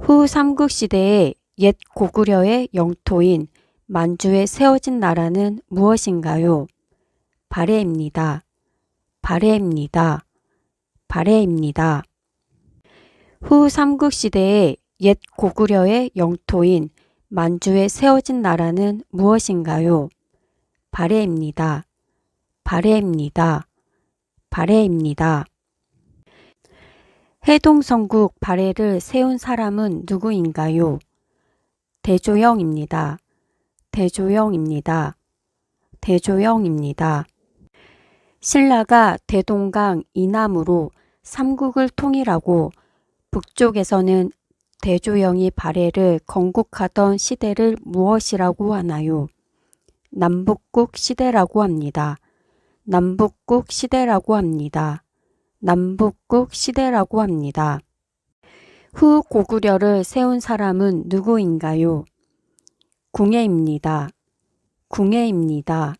후 삼국시대의 옛 고구려의 영토인 만주에 세워진 나라는 무엇인가요? 발해입니다. 발해입니다. 발해입니다. 후 삼국시대의 옛 고구려의 영토인 만주에 세워진 나라는 무엇인가요? 발해입니다. 발해입니다. 발해입니다. 해동성국 발해를 세운 사람은 누구인가요? 대조영입니다. 대조영입니다. 대조영입니다. 신라가 대동강 이남으로 삼국을 통일하고 북쪽에서는 대조영이 발해를 건국하던 시대를 무엇이라고 하나요? 남북국 시대라고 합니다. 남북국 시대라고 합니다. 남북국 시대라고 합니다. 후 고구려를 세운 사람은 누구인가요? 궁예입니다. 궁예입니다.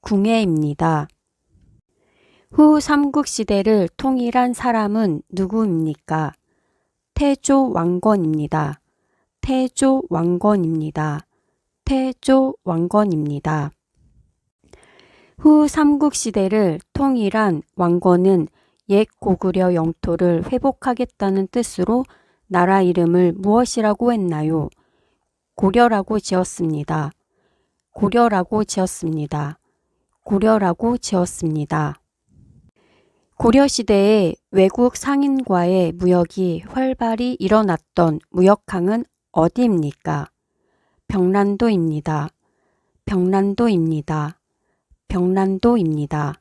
궁예입니다. 후 삼국시대를 통일한 사람은 누구입니까? 태조 왕건입니다. 태조 왕건입니다. 태조 왕건입니다. 후 삼국시대를 통일한 왕건은 옛 고구려 영토를 회복하겠다는 뜻으로 나라 이름을 무엇이라고 했나요? 고려라고 지었습니다. 고려라고 지었습니다. 고려라고 지었습니다. 고려시대에 외국 상인과의 무역이 활발히 일어났던 무역항은 어디입니까? 병란도입니다. 병란도입니다. 병란도입니다.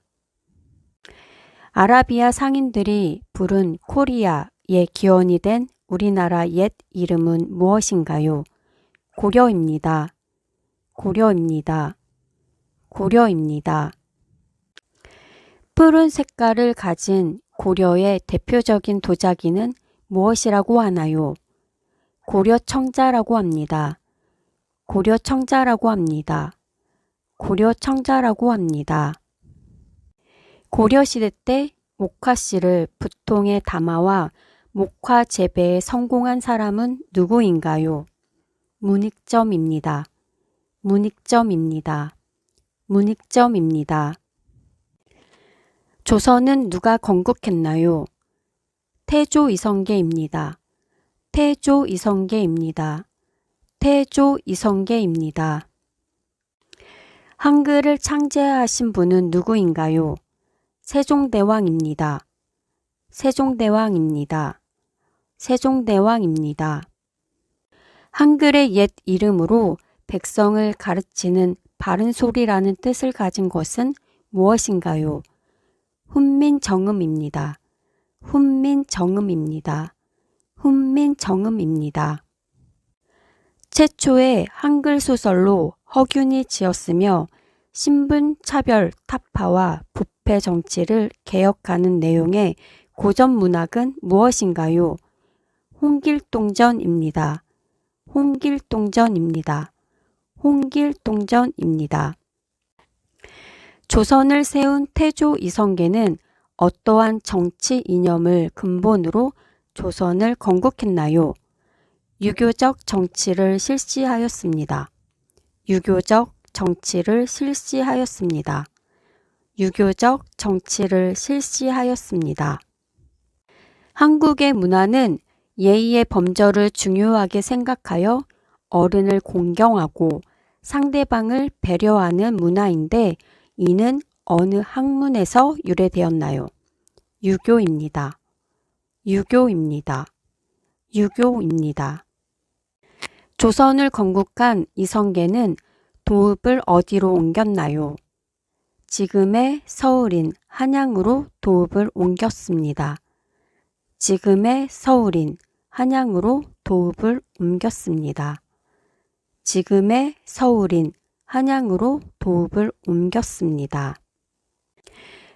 아라비아 상인들이 부른 코리아의 기원이 된 우리나라 옛 이름은 무엇인가요? 고려입니다. 고려입니다. 고려입니다. 푸른 색깔을 가진 고려의 대표적인 도자기는 무엇이라고 하나요? 고려청자라고 합니다. 고려청자라고 합니다. 고려청자라고 합니다. 고려시대 때 목화씨를 부통에 담아와 목화 재배에 성공한 사람은 누구인가요? 문익점입니다. 문익점입니다. 문익점입니다. 조선은 누가 건국했나요? 태조 이성계입니다. 태조 이성계입니다. 태조 이성계입니다. 한글을 창제하신 분은 누구인가요? 세종대왕입니다. 세종대왕입니다. 세종대왕입니다. 한글의 옛 이름으로 백성을 가르치는 바른 소리라는 뜻을 가진 것은 무엇인가요? 훈민정음입니다. 훈민정음입니다. 훈민정음입니다. 최초의 한글 소설로 허균이 지었으며 신분 차별 타파와 부패 정치를 개혁하는 내용의 고전 문학은 무엇인가요? 홍길동전입니다. 홍길동전입니다. 홍길동전입니다. 조선을 세운 태조 이성계는 어떠한 정치 이념을 근본으로 조선을 건국했나요? 유교적 정치를 실시하였습니다. 유교적 정치를 실시하였습니다. 유교적 정치를 실시하였습니다. 한국의 문화는 예의의 범절을 중요하게 생각하여 어른을 공경하고 상대방을 배려하는 문화인데 이는 어느 학문에서 유래되었나요? 유교입니다. 유교입니다. 유교입니다. 조선을 건국한 이성계는 도읍을 어디로 옮겼나요? 지금의 서울인 한양으로 도읍을 옮겼습니다. 지금의 서울인 한양으로 도읍을 옮겼습니다. 지금의 서울인 한양으로 도읍을 옮겼습니다.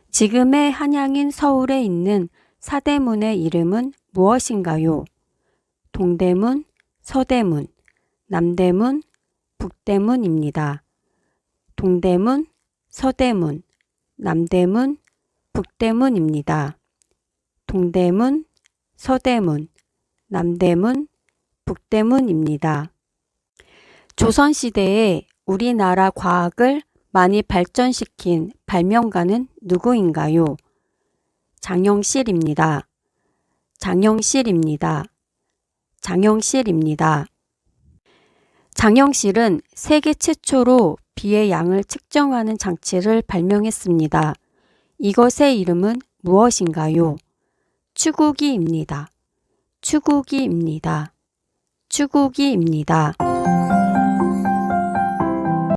지금의 한양인 서울에 있는 사대문의 이름은 무엇인가요? 동대문, 서대문, 남대문, 북대문입니다. 동대문, 서대문, 남대문, 북대문입니다. 동대문, 서대문, 남대문, 북대문입니다. 조선시대에 우리나라 과학을 많이 발전시킨 발명가는 누구인가요? 장영실입니다. 장영실입니다. 장영실입니다. 장영실은 세계 최초로 비의 양을 측정하는 장치를 발명했습니다. 이것의 이름은 무엇인가요? 추구기입니다. 추구기입니다. 추구기입니다.